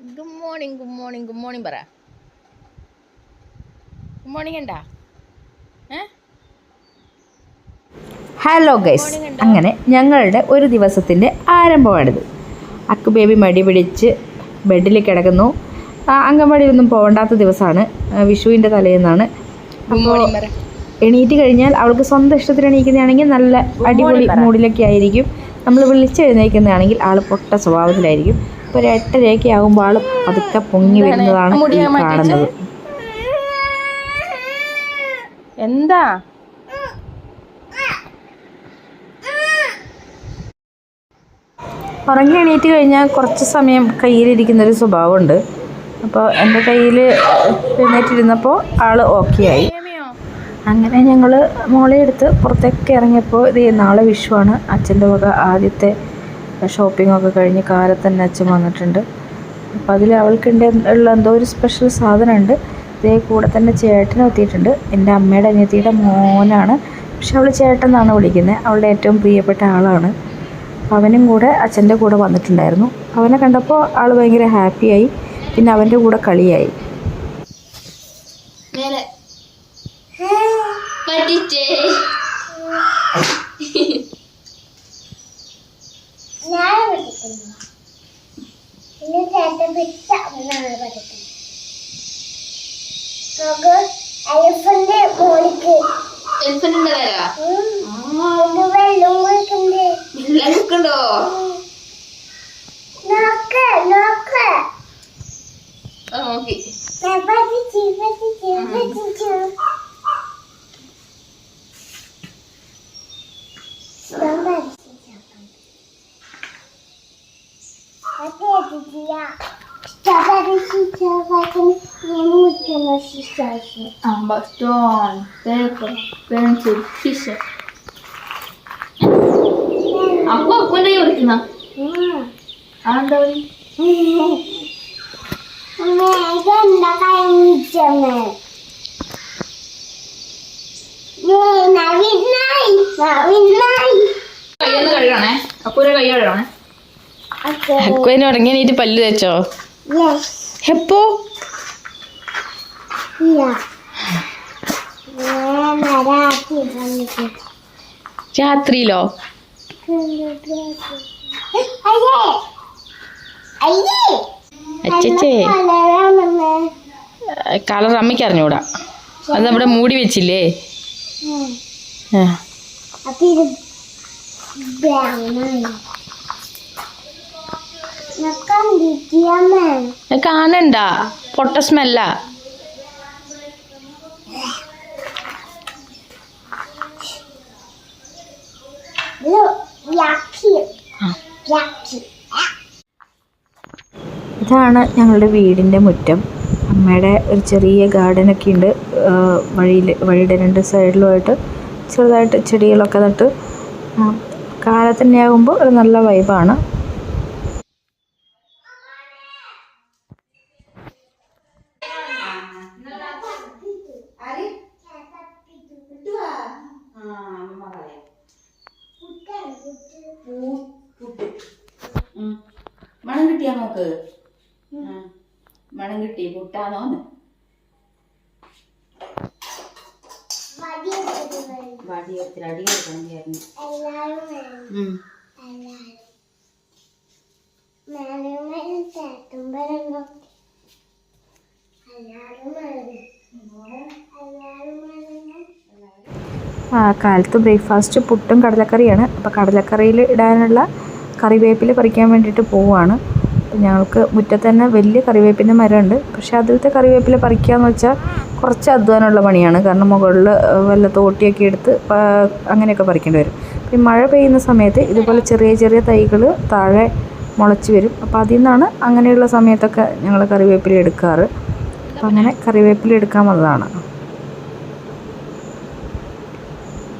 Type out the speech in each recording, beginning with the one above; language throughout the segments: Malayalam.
Good morning good morning good morning പറ. ഗുഡ് മോർണിംഗ് ഉണ്ടാ ഏ? ഹലോ ഗൈസ് അങ്ങനെ ഞങ്ങളുടെ ഒരു ദിവസത്തിന്റെ ആരംഭമാണിത്. അക്കു ബേബി മടി പിടിച്ച് ബെഡിൽ കിടക്കുന്നു. അംഗൻവാടിയിലൊന്നും പോകണ്ടാത്ത ദിവസമാണ് വിഷുവിന്റെ തലേന്നാണ്. പറ. എണീറ്റ് കഴിഞ്ഞാൽ അവൾക്ക് സ്വന്തം ഇഷ്ടത്തിന് എണീക്കുന്നതാണെങ്കിൽ നല്ല അടിപൊളി മൂഡിലൊക്കെ ആയിരിക്കും. നമ്മൾ വിളിച്ചെഴുന്നേക്കുന്നതാണെങ്കിൽ ആൾ പൊട്ട സ്വഭാവത്തിലായിരിക്കും. ഒരു എട്ടരയൊക്കെ ആകുമ്പോൾ ആൾ പതുക്കെ പൊങ്ങി വരുന്നതാണ് ഈ കാണുന്നത്. എന്താ? ഉറങ്ങി എണീറ്റ് കഴിഞ്ഞാൽ കുറച്ച് സമയം കയ്യിലിരിക്കുന്നൊരു സ്വഭാവമുണ്ട്. അപ്പോൾ എന്റെ കയ്യിൽ എഴുന്നേറ്റിരുന്നപ്പോൾ ആൾ ഓക്കെ ആയി. അങ്ങനെ ഞങ്ങൾ മോളെ എടുത്ത് പുറത്തേക്ക് ഇറങ്ങിയപ്പോൾ ഇത് നാളെ വിഷുവാണ്. അച്ഛന്റെ വക ആദ്യത്തെ ഷോപ്പിംഗ് ഒക്കെ കഴിഞ്ഞ് കാലത്ത് തന്നെ അച്ഛൻ വന്നിട്ടുണ്ട്. അപ്പോൾ അതിൽ അവൾക്ക് ഉള്ള എന്തോ ഒരു സ്പെഷ്യൽ സാധനമുണ്ട്. ഇതേ കൂടെ തന്നെ ചേട്ടനും എത്തിയിട്ടുണ്ട്. എന്റെ അമ്മയുടെ അനിയത്തിയുടെ മോനാണ്. പക്ഷെ അവൾ ചേട്ടൻ എന്നാണ് വിളിക്കുന്നത് അവളുടെ ഏറ്റവും പ്രിയപ്പെട്ട ആളാണ്. അവനും കൂടെ അച്ഛന്റെ കൂടെ വന്നിട്ടുണ്ടായിരുന്നു. അവനെ കണ്ടപ്പോൾ ആൾ ഭയങ്കര ഹാപ്പിയായി പിന്നെ അവന്റെ കൂടെ കളിയായി. മേലെ പറ്റിച്ചേ എലിഫന്റ് മോളിക്ക് എലിഫന്റിന്റെ തരാ ഇത് വെള്ളം കുടിക്കണ്ടേ എല്ലാം നിൽക്കണ്ടോ നോക്ക് നോക്ക്. ആ നോക്കി. ഞാൻ പറ്റിച്ചു പറ്റിച്ചു പറ്റിച്ചു ഞാൻ പറ്റിച്ചില്ല ബസ്റ്റോൺ പേപ്പർ പെൻസിൽ ഫിഷ് അപ്പൊ അപ്പന്റെ വിളിക്കുന്ന. അതെന്താ കയ്യൊന്ന് കഴുകണേ. അപ്പൂരെ കൈ കഴുകണേ. അക്കുവിന് ഉറങ്ങി നീറ്റ് പല്ല് തേച്ചോ? എപ്പോ രാത്രിയിലോ? അച്ചേ കളർ അമ്മയ്ക്ക് അറിഞ്ഞൂടാ. അത് നമ്മുടെ മൂടി വെച്ചില്ലേ? ആ. അപ്പൊ ഇത് ബ്രൗണാണ് കണ്ടിട്ടിയമ്മേ അത് കാണണ്ട. പൊട്ട സ്മെല്ല ഇതാണ് ഞങ്ങളുടെ വീടിന്റെ മുറ്റം. അമ്മയുടെ ഒരു ചെറിയ ഗാർഡനൊക്കെ ഉണ്ട്. വഴിയിൽ വഴിയുടെ രണ്ട് സൈഡിലുമായിട്ട് ചെറുതായിട്ട് ചെടികളൊക്കെ നട്ട് ആ, കാലത്തന്നെ ആകുമ്പോൾ ഒരു നല്ല വൈബാണ് മണം കിട്ടിയാ നോക്ക് മണം കിട്ടി പുട്ടാന്നോന്ന് വടി ഒത്തിരി അടി കൊടുക്കണം ചേർന്ന് എല്ലാരും വേണം എല്ലാരും മേലും മേലും വേണം എല്ലാരും വേണം ആ, കാലത്ത് ബ്രേക്ക്ഫാസ്റ്റ് പുട്ടും കടലക്കറിയാണ്. അപ്പോൾ കടലക്കറിയിൽ ഇടാനുള്ള കറിവേപ്പില പറിക്കാൻ വേണ്ടിയിട്ട് പോവുകയാണ് ഞങ്ങൾക്ക് മുറ്റത്ത് തന്നെ വലിയ കറിവേപ്പിന്റെ മരമുണ്ട്. പക്ഷേ അതിലത്തെ കറിവേപ്പില എന്ന് വെച്ചാൽ കുറച്ച് അധ്വാനമുള്ള പണിയാണ്. കാരണം മുകളിൽ വല്ല തോട്ടിയൊക്കെ എടുത്ത് അങ്ങനെയൊക്കെ പറിക്കേണ്ടി വരും. ഈ മഴ പെയ്യുന്ന സമയത്ത് ഇതുപോലെ ചെറിയ ചെറിയ തൈകൾ താഴെ മുളച്ച് വരും. അപ്പോൾ അതിൽ നിന്നാണ് അങ്ങനെയുള്ള സമയത്തൊക്കെ ഞങ്ങൾ കറിവേപ്പില എടുക്കാറ്. അപ്പം അങ്ങനെ കറിവേപ്പില എടുക്കാൻ വന്നതാണ്.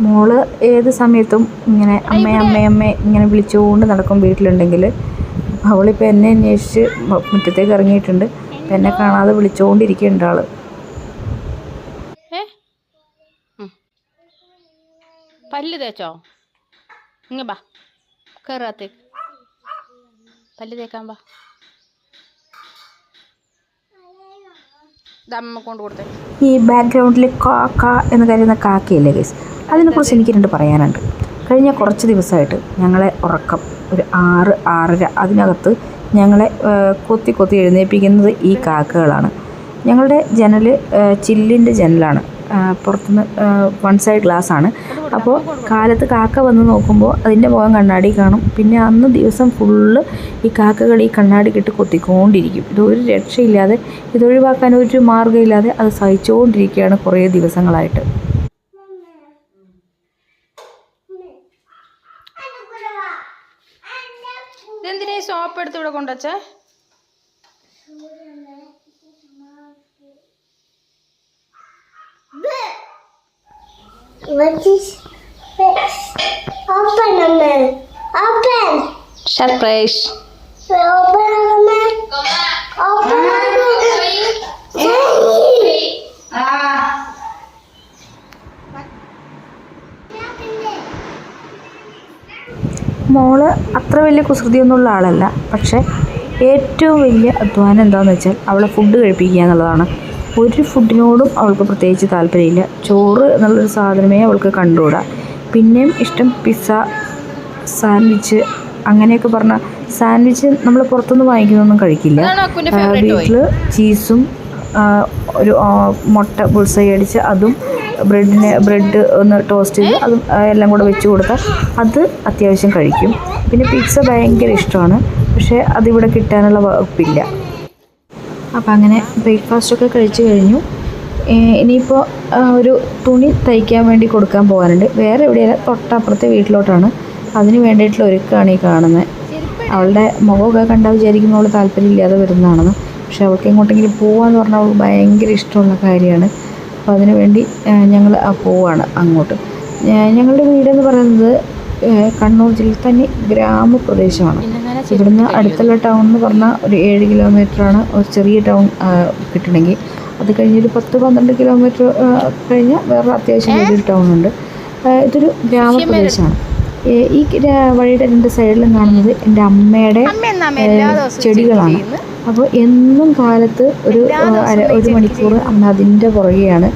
മോൾ ഏത് സമയത്തും ഇങ്ങനെ അമ്മേ അമ്മേ അമ്മേ ഇങ്ങനെ വിളിച്ചുകൊണ്ട് നടക്കും വീട്ടിലുണ്ടെങ്കിൽ അവളിപ്പോൾ എന്നെ അന്വേഷിച്ച് മുറ്റത്തേക്ക് ഇറങ്ങിയിട്ടുണ്ട്. അപ്പം എന്നെ കാണാതെ വിളിച്ചുകൊണ്ടിരിക്കുന്നുണ്ട് ആൾ പല്ല് തേച്ചോ? ഇങ്ങ ബാ. കയറാത്തേക്ക് പല്ല് തേക്കാൻ ബാ. ഈ ബാക്ക്ഗ്രൗണ്ടിൽ കാക്ക എന്ന് കരുതുന്ന കാക്കയില്ലേ ഗൈസ്? അതിനെക്കുറിച്ച് എനിക്ക് രണ്ട് പറയാനുണ്ട്. കഴിഞ്ഞ കുറച്ച് ദിവസമായിട്ട് ഞങ്ങളെ ഉറക്കം ഒരു ആറ് ആറര അതിനകത്ത് ഞങ്ങളെ കൊത്തി കൊത്തി എഴുന്നേൽപ്പിക്കുന്നത് ഈ കാക്കകളാണ്. ഞങ്ങളുടെ ജനൽ ചില്ലിന്റെ ജനലാണ്. പുറത്തുനിന്ന് വൺ സൈഡ് ഗ്ലാസ് ആണ് അപ്പോൾ കാലത്ത് കാക്ക വന്ന് നോക്കുമ്പോൾ അതിന്റെ മുഖം കണ്ണാടി കാണും. പിന്നെ അന്ന് ദിവസം ഫുള്ള് ഈ കാക്കകൾ ഈ കണ്ണാടി കിട്ട് കൊത്തിക്കൊണ്ടിരിക്കും. ഇതൊരു രക്ഷയില്ലാതെ ഇതൊഴിവാക്കാൻ ഒരു മാർഗമില്ലാതെ അത് സഹിച്ചുകൊണ്ടിരിക്കുകയാണ് കുറേ ദിവസങ്ങളായിട്ട്. ഇതെന്തിനാ ഈ സോപ്പ് എടുത്ത് ഇവിടെ കൊണ്ടുവച്ചേ What is this? Open them. Open. Surprise Open them. Open മോൾ അത്ര വലിയ കുസൃതിയൊന്നുള്ള ആളല്ല. പക്ഷേ ഏറ്റവും വലിയ അധ്വാനം എന്താണെന്ന് വെച്ചാൽ അവളെ ഫുഡ് കഴിപ്പിക്കുക എന്നുള്ളതാണ്. ഒരു ഫുഡിനോടും അവൾക്ക് പ്രത്യേകിച്ച് താല്പര്യമില്ല. ചോറ് എന്നുള്ളൊരു സാധനമേ അവൾക്ക് കണ്ടുകൂടാ. പിന്നെയും ഇഷ്ടം പിസ്സ സാൻഡ്വിച്ച് അങ്ങനെയൊക്കെ പറഞ്ഞ സാൻഡ്വിച്ച് നമ്മൾ പുറത്തുനിന്ന് വാങ്ങിക്കുന്നൊന്നും കഴിക്കില്ല. വീട്ടിൽ ചീസും ഒരു മുട്ട പുൾസൈ അടിച്ച് അതും ബ്രെഡിനെ ബ്രെഡ് ഒന്ന് ടോസ്റ്റ് ചെയ്ത് അത് എല്ലാം കൂടെ വെച്ച് കൊടുത്താൽ അത് അത്യാവശ്യം കഴിക്കും. പിന്നെ പിസ്സ ഭയങ്കര ഇഷ്ടമാണ്. പക്ഷേ അതിവിടെ കിട്ടാനുള്ള വകുപ്പില്ല. അപ്പോൾ അങ്ങനെ ബ്രേക്ക്ഫാസ്റ്റൊക്കെ കഴിച്ചു കഴിഞ്ഞു. ഇനിയിപ്പോൾ ഒരു തുണി തയ്ക്കാൻ വേണ്ടി കൊടുക്കാൻ പോകാനുണ്ട്. വേറെ എവിടെയല്ല തൊട്ടപ്പുറത്തെ വീട്ടിലോട്ടാണ്. അതിന് വേണ്ടിയിട്ടുള്ള ഒരുക്കാണ് ഈ കാണുന്നത് അവളുടെ മുഖമൊക്കെ കണ്ടാൽ വിചാരിക്കുമ്പോൾ അവൾ താല്പര്യമില്ലാതെ വരുന്നതാണെന്ന്. പക്ഷെ അവൾക്ക് എങ്ങോട്ടെങ്കിലും പോകാമെന്ന് പറഞ്ഞാൽ അവൾക്ക് ഭയങ്കര ഇഷ്ടമുള്ള കാര്യമാണ്. അപ്പോൾ അതിന് വേണ്ടി ഞങ്ങൾ പോവാണ് അങ്ങോട്ട്. ഞങ്ങളുടെ വീടെന്ന് പറയുന്നത് കണ്ണൂർ ജില്ലയിൽ തന്നെ ഗ്രാമപ്രദേശമാണ്. ഇവിടുന്ന് അടുത്തുള്ള ടൗൺ എന്ന് പറഞ്ഞാൽ ഒരു ഏഴ് കിലോമീറ്ററാണ് ഒരു ചെറിയ ടൗൺ കിട്ടണമെങ്കിൽ അത് കഴിഞ്ഞൊരു പത്ത് പന്ത്രണ്ട് കിലോമീറ്റർ കഴിഞ്ഞാൽ വേറെ അത്യാവശ്യം വലിയൊരു ടൗൺ ഉണ്ട്. ഇതൊരു ഗ്രാമപ്രദേശമാണ്. ഈ വഴിയുടെ രണ്ട് സൈഡിലും കാണുന്നത് എന്റെ അമ്മയുടെ ചെടികളാണ്? അപ്പോൾ എന്നും കാലത്ത് ഒരു ഒരു മണിക്കൂർ അമ്മ അതിന്റെ പുറകെയാണ്.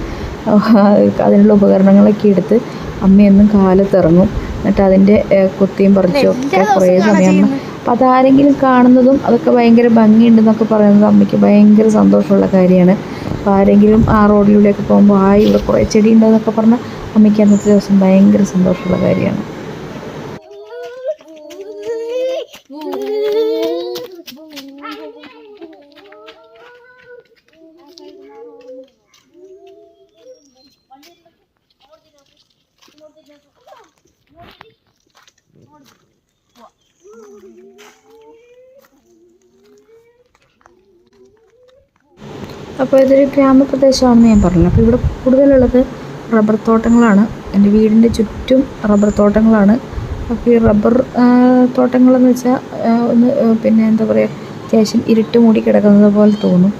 അതിനുള്ള ഉപകരണങ്ങളൊക്കെ എടുത്ത് അമ്മ എന്നും കാലത്ത് ഇറങ്ങും എന്നിട്ട് അതിന്റെ കുത്തിയും പറിച്ചൊക്കെ പറിച്ചും ഒക്കെ കുറേ സമയം അമ്മ അപ്പം അതാരെങ്കിലും കാണുന്നതും അതൊക്കെ ഭയങ്കര ഭംഗിയുണ്ടെന്നൊക്കെ പറയുന്നത് അമ്മയ്ക്ക് ഭയങ്കര സന്തോഷമുള്ള കാര്യമാണ്. അപ്പോൾ ആരെങ്കിലും ആ റോഡിലൂടെയൊക്കെ പോകുമ്പോൾ ആ ഇവിടെ കുറേ ചെടി ഉണ്ടെന്നൊക്കെ പറഞ്ഞാൽ അമ്മയ്ക്ക് അന്നത്തെ ദിവസം ഭയങ്കര സന്തോഷമുള്ള കാര്യമാണ്. അപ്പോൾ ഇതൊരു ഗ്രാമപ്രദേശമാണെന്ന് ഞാൻ പറഞ്ഞു അപ്പോൾ ഇവിടെ കൂടുതലുള്ളത് റബ്ബർ തോട്ടങ്ങളാണ്. എന്റെ വീടിന്റെ ചുറ്റും റബ്ബർ തോട്ടങ്ങളാണ്. അപ്പോൾ ഈ റബ്ബർ തോട്ടങ്ങളെന്ന് വെച്ചാൽ ഒന്ന് പിന്നെ എന്താ പറയുക അത്യാവശ്യം ഇരുട്ട് മൂടി കിടക്കുന്നത് പോലെ തോന്നും.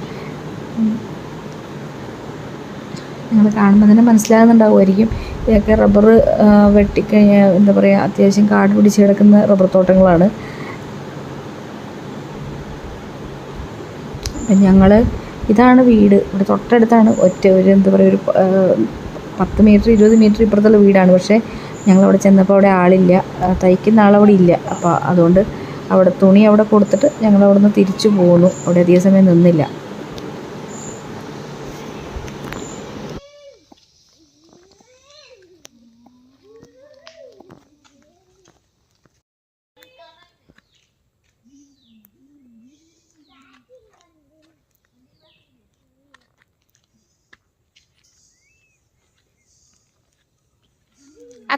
നിങ്ങൾ കാണുമ്പോൾ തന്നെ മനസ്സിലാകുന്നുണ്ടാവുമായിരിക്കും. ഇതൊക്കെ റബ്ബർ വെട്ടിക്കഴിഞ്ഞാൽ എന്താ പറയുക അത്യാവശ്യം കാട് പിടിച്ച് കിടക്കുന്ന റബ്ബർ തോട്ടങ്ങളാണ്. അപ്പം ഞങ്ങൾ ഇതാണ് വീട്. ഇവിടെ തൊട്ടടുത്താണ് ഒറ്റ ഒരു എന്താ പറയുക ഒരു പത്ത് മീറ്റർ ഇരുപത് മീറ്റർ ഇപ്പുറത്തുള്ള വീടാണ്. പക്ഷേ ഞങ്ങളവിടെ ചെന്നപ്പോൾ അവിടെ ആളില്ല. തയ്ക്കുന്ന ആളവിടെ ഇല്ല. അപ്പോൾ അതുകൊണ്ട് അവിടെ തുണി അവിടെ കൊടുത്തിട്ട് ഞങ്ങൾ അവിടെ നിന്ന് തിരിച്ചു പോന്നു. അവിടെ അധിക സമയം നിന്നില്ല.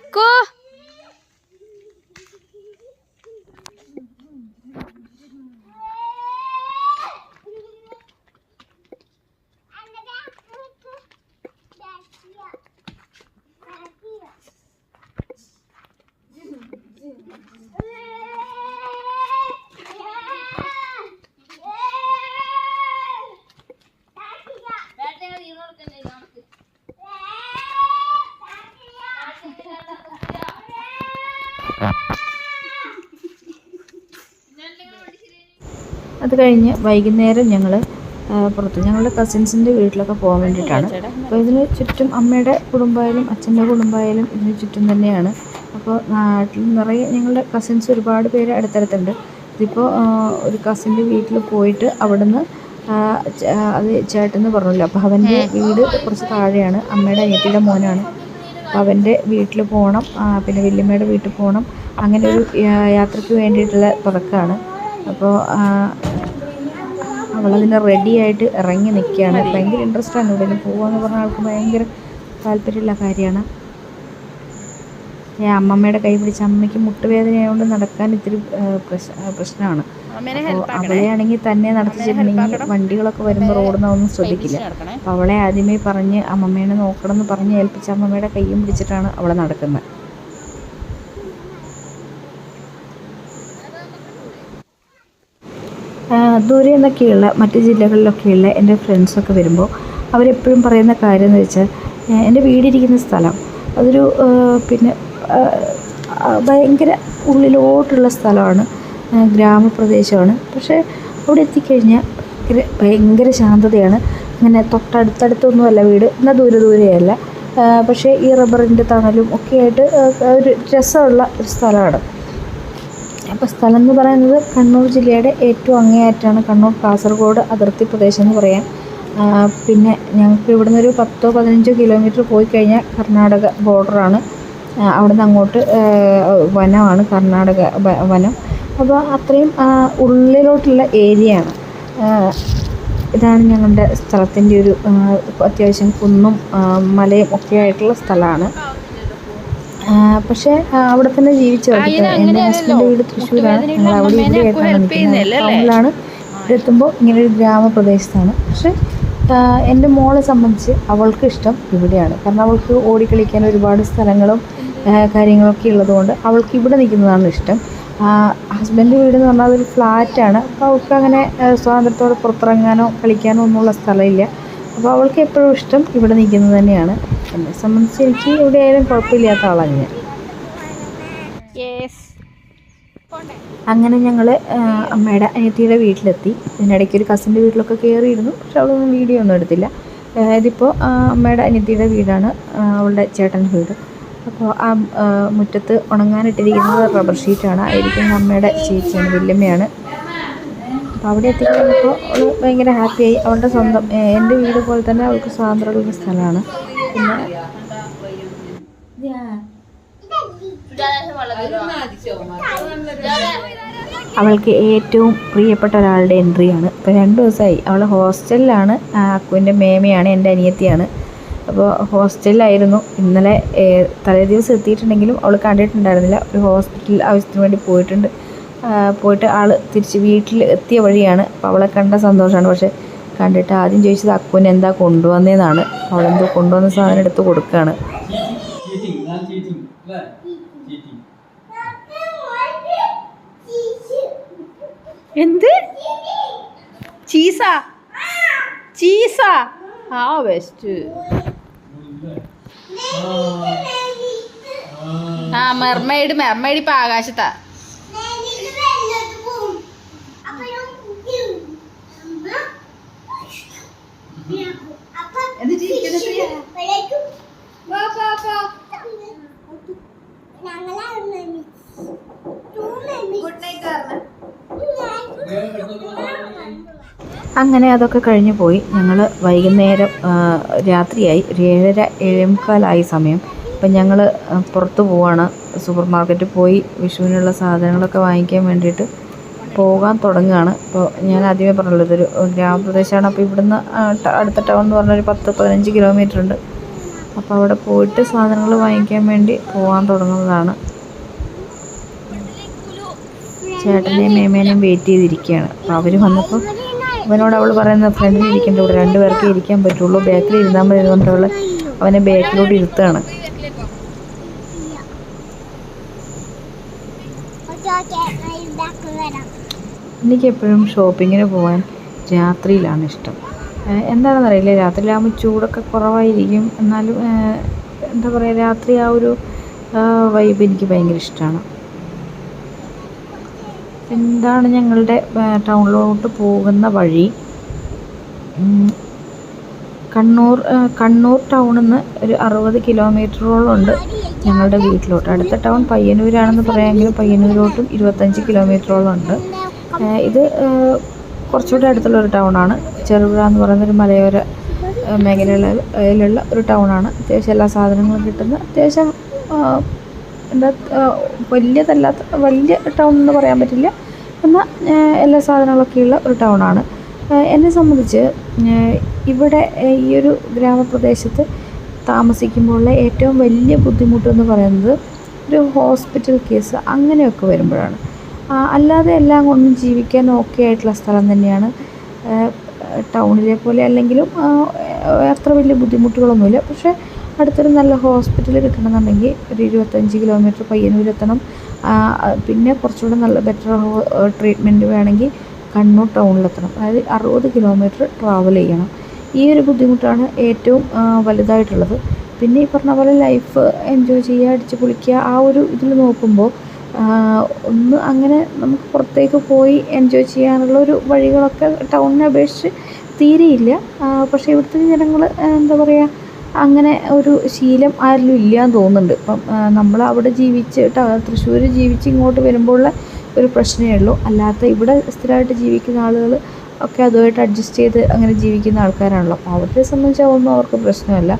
അക്കു അത് കഴിഞ്ഞ് വൈകുന്നേരം ഞങ്ങൾ പുറത്ത്. ഞങ്ങളുടെ കസിൻസിന്റെ വീട്ടിലൊക്കെ പോകാൻ വേണ്ടിയിട്ടാണ്. അപ്പോൾ ഇതിന് ചുറ്റും അമ്മയുടെ കുടുംബമായാലും അച്ഛന്റെ കുടുംബമായാലും ഇതിന് ചുറ്റും തന്നെയാണ്. അപ്പോൾ നാട്ടിൽ നിറയെ ഞങ്ങളുടെ കസിൻസ് ഒരുപാട് പേര് അടുത്തടുത്തുണ്ട്. ഇതിപ്പോൾ ഒരു കസിന്റെ വീട്ടിൽ പോയിട്ട് അവിടുന്ന് അത് ചേട്ടെന്ന് പറഞ്ഞല്ലോ. അപ്പോൾ അവന്റെ വീട് കുറച്ച് താഴെയാണ്. അമ്മയുടെ അനിയത്തിയുടെ മോനാണ്. അപ്പോൾ അവന്റെ വീട്ടിൽ പോകണം പിന്നെ വല്യമ്മയുടെ വീട്ടിൽ പോകണം അങ്ങനെ ഒരു യാത്രയ്ക്ക് വേണ്ടിയിട്ടുള്ള തുടക്കമാണ് അപ്പോൾ അവളതിന് റെഡി ആയിട്ട് ഇറങ്ങി നിൽക്കുകയാണ്. ഭയങ്കര ഇൻട്രസ്റ്റ് ആണ് ഇവിടെ പോകുകയെന്ന് പറഞ്ഞ ആൾക്ക് ഭയങ്കര താല്പര്യമുള്ള കാര്യമാണ്. ഞാൻ അമ്മമ്മയുടെ കൈ പിടിച്ച് അമ്മയ്ക്ക് മുട്ടുവേദനയായതുകൊണ്ട് നടക്കാൻ ഇത്തിരി പ്രശ്നമാണ്. അപ്പോൾ അവളെയാണെങ്കിൽ തന്നെ നടത്തിച്ചിട്ടുണ്ടെങ്കിൽ വണ്ടികളൊക്കെ വരുമ്പോൾ റോഡിൽ ഒന്നും ശ്രദ്ധിക്കില്ല. അപ്പോൾ അവളെ ആദ്യമേ പറഞ്ഞ് അമ്മമ്മേനെ നോക്കണം എന്ന് പറഞ്ഞ് ഏൽപ്പിച്ച അമ്മമ്മയുടെ കൈയും പിടിച്ചിട്ടാണ് അവളെ നടക്കുന്നത്. ദൂരെ നിന്നൊക്കെയുള്ള മറ്റ് ജില്ലകളിലൊക്കെയുള്ള എന്റെ ഫ്രണ്ട്സൊക്കെ വരുമ്പോൾ അവരെപ്പോഴും പറയുന്ന കാര്യം എന്ന് വെച്ചാൽ എന്റെ വീടിരിക്കുന്ന സ്ഥലം അതൊരു പിന്നെ ഭയങ്കര ഉള്ളിലോട്ടുള്ള സ്ഥലമാണ്. ഗ്രാമപ്രദേശമാണ്. പക്ഷേ അവിടെ എത്തിക്കഴിഞ്ഞാൽ ഭയങ്കര ഭയങ്കര ശാന്തതയാണ്. അങ്ങനെ തൊട്ടടുത്തടുത്തൊന്നുമല്ല വീട് എന്നാൽ ദൂരെ ദൂരെയല്ല. പക്ഷേ ഈ റബ്ബറിന്റെ തണലും ഒക്കെയായിട്ട് ഒരു രസമുള്ള ഒരു സ്ഥലമാണ്. അപ്പോൾ സ്ഥലം എന്ന് പറയുന്നത് കണ്ണൂർ ജില്ലയുടെ ഏറ്റവും അങ്ങേയറ്റാണ് കണ്ണൂർ കാസർഗോഡ് അതിർത്തി പ്രദേശം എന്ന് പറയാം. പിന്നെ ഞങ്ങൾക്ക് ഇവിടുന്ന് ഒരു പത്തോ പതിനഞ്ചോ കിലോമീറ്റർ പോയി കഴിഞ്ഞാൽ കർണാടക ബോർഡറാണ്. അവിടുന്ന് അങ്ങോട്ട് വനമാണ് കർണാടക വനം. അപ്പോൾ അത്രയും ഉള്ളിലോട്ടുള്ള ഉള്ളിലോട്ടുള്ള ഏരിയയാണ് ഇതാണ് ഞങ്ങളുടെ സ്ഥലത്തിന്റെ ഒരു അത്യാവശ്യം കുന്നും മലയും ഒക്കെ ആയിട്ടുള്ള സ്ഥലമാണ്. പക്ഷേ അവിടെ തന്നെ ജീവിച്ചു എന്റെ ഹസ്ബൻഡ് വീട് തൃശ്ശൂരാണ്. ഞങ്ങൾ അവിടെ ഇവിടെ ആയിട്ടാണ് നിൽക്കുന്നത് ടൗണിലാണ്. ഇവിടെ എത്തുമ്പോൾ ഇങ്ങനെ ഒരു ഗ്രാമപ്രദേശത്താണ്. പക്ഷേ എന്റെ മോളെ സംബന്ധിച്ച് അവൾക്ക് ഇഷ്ടം ഇവിടെയാണ്. കാരണം അവൾക്ക് ഓടിക്കളിക്കാൻ ഒരുപാട് സ്ഥലങ്ങളും കാര്യങ്ങളൊക്കെ ഉള്ളതുകൊണ്ട് അവൾക്ക് ഇവിടെ നിൽക്കുന്നതാണ് ഇഷ്ടം. ഹസ്ബൻഡ് വീട് എന്ന് പറഞ്ഞാൽ അതൊരു ഫ്ലാറ്റാണ്. അപ്പോൾ അവൾക്ക് അങ്ങനെ സ്വാതന്ത്ര്യത്തോടെ പുറത്തിറങ്ങാനോ കളിക്കാനോ ഒന്നുമുള്ള സ്ഥലമില്ല. അപ്പോൾ അവൾക്ക് എപ്പോഴും ഇഷ്ടം ഇവിടെ നിൽക്കുന്നത് തന്നെയാണ്. എന്നെ സംബന്ധിച്ച് എനിക്ക് ഇവിടെ ആയാലും കുഴപ്പമില്ലാത്ത ആളാണ് ഞാൻ. അങ്ങനെ ഞങ്ങൾ അമ്മയുടെ അനിയത്തിയുടെ വീട്ടിലെത്തി. ഇതിനിടയ്ക്ക് ഒരു കസിന്റെ വീട്ടിലൊക്കെ കയറിയിരുന്നു. പക്ഷെ അവളൊന്നും വീഡിയോ ഒന്നും എടുത്തില്ല. ഇതിപ്പോൾ അമ്മയുടെ അനിയത്തിയുടെ വീടാണ് അവളുടെ ചേട്ടന്റെ വീട്. അപ്പോൾ ആ മുറ്റത്ത് ഉണങ്ങാനിട്ടിരിക്കുന്നത് റബ്ബർ ഷീറ്റാണ് ആയിരിക്കും അമ്മയുടെ ചേച്ചിയാണ് വല്യമ്മയാണ്. അപ്പോൾ അവിടെ എത്തിക്കഴിഞ്ഞപ്പോൾ അവൾ ഭയങ്കര ഹാപ്പിയായി അവളുടെ സ്വന്തം എന്റെ വീട് പോലെ തന്നെ അവൾക്ക് സ്വാതന്ത്ര്യമുള്ള സ്ഥലമാണ്. പിന്നെ അവൾക്ക് ഏറ്റവും പ്രിയപ്പെട്ട ഒരാളുടെ എൻട്രിയാണ് ഇപ്പോൾ രണ്ട് ദിവസമായി അവൾ ഹോസ്റ്റലിലാണ് അക്കുവിന്റെ മേമയാണ് എന്റെ അനിയത്തിയാണ്. അപ്പോൾ ഹോസ്റ്റലിലായിരുന്നു. ഇന്നലെ തലേ ദിവസം എത്തിയിട്ടുണ്ടെങ്കിലും അവൾ കണ്ടിട്ടുണ്ടായിരുന്നില്ല. ഒരു ഹോസ്പിറ്റൽ ആവശ്യത്തിന് വേണ്ടി പോയിട്ടുണ്ട്. പോയിട്ട് ആൾ തിരിച്ച് വീട്ടിൽ എത്തിയ വഴിയാണ്. അപ്പോൾ അവളെ കണ്ട സന്തോഷമാണ് പക്ഷേ കണ്ടിട്ട് ആദ്യം ചോദിച്ചത് അക്കുവിന് എന്താ കൊണ്ടുവന്നതെന്നാണ് അവളെന്തോ കൊണ്ടുവന്ന സാധനം എടുത്ത് കൊടുക്കുകയാണ് എന്ത്? ചീസാ? ചീസ? ആ ബെസ്റ്റ് ആ. മെർമൈഡ് മെർമൈഡ് ഇപ്പൊ ആകാശത്താ. അങ്ങനെ അതൊക്കെ കഴിഞ്ഞു പോയി. ഞങ്ങൾ വൈകുന്നേരം രാത്രിയായി. ഏഴര ഏഴേമുക്കാലായി സമയം. അപ്പം ഞങ്ങൾ പുറത്ത് പോവാണ്. സൂപ്പർ മാർക്കറ്റിൽ പോയി വിഷുവിനുള്ള സാധനങ്ങളൊക്കെ വാങ്ങിക്കാൻ വേണ്ടിയിട്ട് പോകാൻ തുടങ്ങുകയാണ്. അപ്പോൾ ഞാൻ ആദ്യമേ പറഞ്ഞല്ലോ ഇതൊരു ഗ്രാമപ്രദേശമാണ്. അപ്പോൾ ഇവിടുന്ന് അടുത്ത ടൗൺ എന്ന് പറഞ്ഞൊരു പത്ത് പതിനഞ്ച് കിലോമീറ്റർ ഉണ്ട്. അപ്പോൾ അവിടെ പോയിട്ട് സാധനങ്ങൾ വാങ്ങിക്കാൻ വേണ്ടി പോകാൻ തുടങ്ങുന്നതാണ്. ചേട്ടനെയും മേമേനെയും വെയിറ്റ് ചെയ്തിരിക്കുകയാണ്. അപ്പോൾ അവർ വന്നപ്പോൾ അവനോട് അവൾ പറയുന്നത് ഫ്രണ്ടിൽ ഇരിക്കേണ്ട ഇവിടെ രണ്ടുപേർക്കേ ഇരിക്കാൻ പറ്റുള്ളൂ. ബാക്കിൽ ഇരുന്നാൽ മതി പറഞ്ഞിട്ട് അവൾ അവനെ ബാക്കിലോട്ട് ഇരുത്താണ് എനിക്ക് എപ്പോഴും ഷോപ്പിങ്ങിന് പോകാൻ രാത്രിയിലാണ് ഇഷ്ടം. എന്താണെന്ന് എന്താണെന്നറിയില്ല രാത്രിയിലാകുമ്പോൾ ചൂടൊക്കെ കുറവായിരിക്കും. എന്നാലും എന്താ പറയുക രാത്രി ആ ഒരു വൈബ് എനിക്ക് ഭയങ്കര ഇഷ്ടമാണ്. എന്താണ് ഞങ്ങളുടെ ടൗണിലോട്ട് പോകുന്ന വഴി? കണ്ണൂർ കണ്ണൂർ ടൗണിൽ നിന്ന് ഒരു അറുപത് കിലോമീറ്ററോളം ഉണ്ട് ഞങ്ങളുടെ വീട്ടിലോട്ട്. അടുത്ത ടൗൺ പയ്യന്നൂരാണെന്ന് പറയാമെങ്കിലും പയ്യന്നൂരോട്ടും ഇരുപത്തഞ്ച് കിലോമീറ്ററോളം ഉണ്ട്. ഇത് കുറച്ചുകൂടി അടുത്തുള്ള ഒരു ടൗണാണ്. ചെറുപുഴ എന്ന് പറയുന്ന ഒരു മലയോര മേഖലയിലുള്ള ഒരു ടൗണാണ്. അത്യാവശ്യം എല്ലാ സാധനങ്ങളും കിട്ടുന്ന അത്യാവശ്യം എന്താ വലിയതല്ലാത്ത വലിയ ടൗൺ എന്ന് പറയാൻ പറ്റില്ല. എന്നാൽ എല്ലാ സാധനങ്ങളൊക്കെയുള്ള ഒരു ടൗണാണ് എന്നെ സംബന്ധിച്ച് ഇവിടെ ഈ ഒരു ഗ്രാമപ്രദേശത്ത് താമസിക്കുമ്പോഴുള്ള ഏറ്റവും വലിയ ബുദ്ധിമുട്ടെന്ന് പറയുന്നത് ഒരു ഹോസ്പിറ്റൽ കേസ് അങ്ങനെയൊക്കെ വരുമ്പോഴാണ്. അല്ലാതെ എല്ലാം കൊണ്ടും ജീവിക്കാൻ ഓക്കെ ആയിട്ടുള്ള സ്ഥലം തന്നെയാണ്. ടൗണിലെ പോലെ അല്ലെങ്കിലും അത്ര വലിയ ബുദ്ധിമുട്ടുകളൊന്നുമില്ല. പക്ഷേ അടുത്തൊരു നല്ല ഹോസ്പിറ്റൽ കിട്ടണമെന്നുണ്ടെങ്കിൽ ഒരു ഇരുപത്തഞ്ച് കിലോമീറ്റർ പയ്യന്നൂർ എത്തണം. പിന്നെ കുറച്ചുകൂടെ നല്ല ബെറ്റർ ട്രീറ്റ്മെന്റ് വേണമെങ്കിൽ കണ്ണൂർ ടൗണിലെത്തണം അതായത് അറുപത് കിലോമീറ്റർ ട്രാവൽ ചെയ്യണം. ഈ ഒരു ബുദ്ധിമുട്ടാണ് ഏറ്റവും വലുതായിട്ടുള്ളത്. പിന്നെ ഈ പറഞ്ഞ പോലെ ലൈഫ് എൻജോയ് ചെയ്യുക അടിച്ച് പൊളിക്കുക ആ ഒരു ഇതിൽ നോക്കുമ്പോൾ ഒന്ന് അങ്ങനെ നമുക്ക് പുറത്തേക്ക് പോയി എൻജോയ് ചെയ്യാനുള്ള ഒരു വഴികളൊക്കെ ടൗണിനെ അപേക്ഷിച്ച് തീരെയില്ല. പക്ഷേ ഇവിടുത്തെ ജനങ്ങൾ എന്താ പറയുക അങ്ങനെ ഒരു ശീലം ആരിലും എന്ന് തോന്നുന്നുണ്ട്. ഇപ്പം നമ്മൾ അവിടെ ജീവിച്ച് തൃശ്ശൂർ ജീവിച്ച് ഇങ്ങോട്ട് വരുമ്പോഴുള്ള ഒരു പ്രശ്നമേ ഉള്ളൂ. അല്ലാത്ത ഇവിടെ സ്ഥിരമായിട്ട് ജീവിക്കുന്ന ആളുകൾ ഒക്കെ അതുമായിട്ട് അഡ്ജസ്റ്റ് ചെയ്ത് അങ്ങനെ ജീവിക്കുന്ന ആൾക്കാരാണല്ലോ. അപ്പോൾ അവരെ സംബന്ധിച്ച് അതൊന്നും അവർക്ക് പ്രശ്നമല്ല.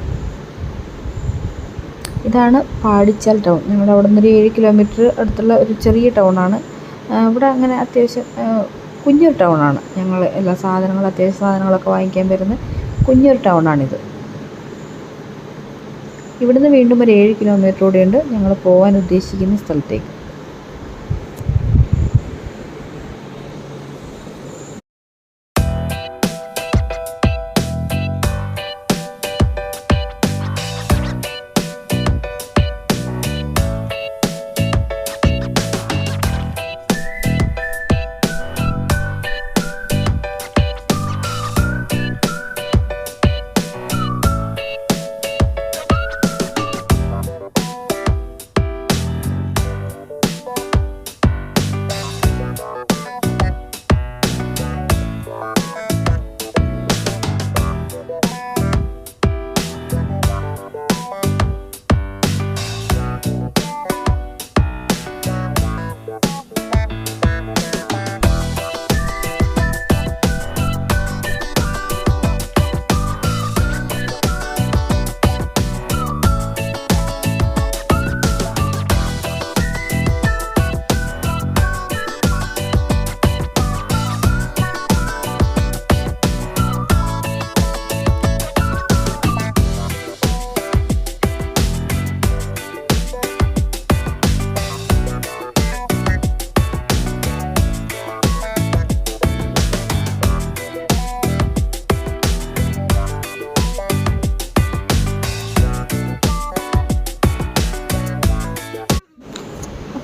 ഇതാണ് പാടിച്ചാൽ ടൗൺ. ഞങ്ങളുടെ അവിടെ നിന്നൊരു ഏഴ് കിലോമീറ്റർ അടുത്തുള്ള ഒരു ചെറിയ ടൗണാണ്. ഇവിടെ അങ്ങനെ അത്യാവശ്യം കുഞ്ഞൊരു ടൗണാണ് ഞങ്ങൾ എല്ലാ സാധനങ്ങളും അത്യാവശ്യ സാധനങ്ങളൊക്കെ വാങ്ങിക്കാൻ വരുന്ന കുഞ്ഞൊരു ടൗണാണിത്. ഇവിടുന്ന് വീണ്ടും ഒരു ഏഴ് കിലോമീറ്റർ കൂടെയുണ്ട് ഞങ്ങൾ പോകാൻ ഉദ്ദേശിക്കുന്ന സ്ഥലത്തേക്ക്.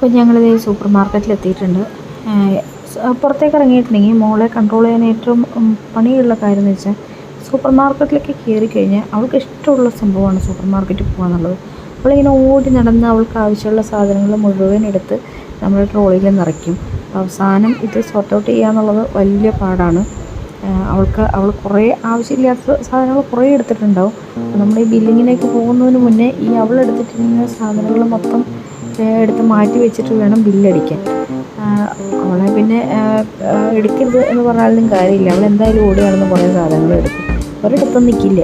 അപ്പോൾ ഞങ്ങളിത് സൂപ്പർ മാർക്കറ്റിൽ എത്തിയിട്ടുണ്ട് പുറത്തേക്ക് ഇറങ്ങിയിട്ടുണ്ടെങ്കിൽ മോളെ കൺട്രോൾ ചെയ്യാൻ ഏറ്റവും പണിയുള്ള കാര്യം എന്ന് വെച്ചാൽ സൂപ്പർ മാർക്കറ്റിലേക്ക് കയറി കഴിഞ്ഞാൽ അവൾക്ക് ഇഷ്ടമുള്ള സംഭവമാണ് സൂപ്പർ മാർക്കറ്റിൽ പോകുക എന്നുള്ളത് അവളിങ്ങനെ ഓടി നടന്ന് അവൾക്ക് ആവശ്യമുള്ള സാധനങ്ങൾ മുഴുവൻ എടുത്ത് നമ്മുടെ ട്രോളിയിൽ നിറയ്ക്കും അവസാനം ഇത് സോർട്ട് ഔട്ട് ചെയ്യുക എന്നുള്ളത് വലിയ പാടാണ്. അവൾക്ക് അവൾ കുറേ ആവശ്യമില്ലാത്ത സാധനങ്ങൾ കുറേ എടുത്തിട്ടുണ്ടാവും. നമ്മുടെ ഈ ബില്ലിങ്ങിലേക്ക് പോകുന്നതിന് മുന്നേ ഈ അവൾ എടുത്തിട്ടിരിക്കുന്ന സാധനങ്ങൾ മൊത്തം എടുത്ത് മാറ്റി വെച്ചിട്ട് വേണം ബില്ലടിക്കാൻ. അവളെ പിന്നെ എടുക്കരുത് എന്ന് പറഞ്ഞാലും കാര്യമില്ല. അവൾ എന്തായാലും ഓടി കുറേ സാധനങ്ങൾ എടുക്കും. ഒരിടത്തും നിൽക്കില്ല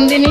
তিন দিনই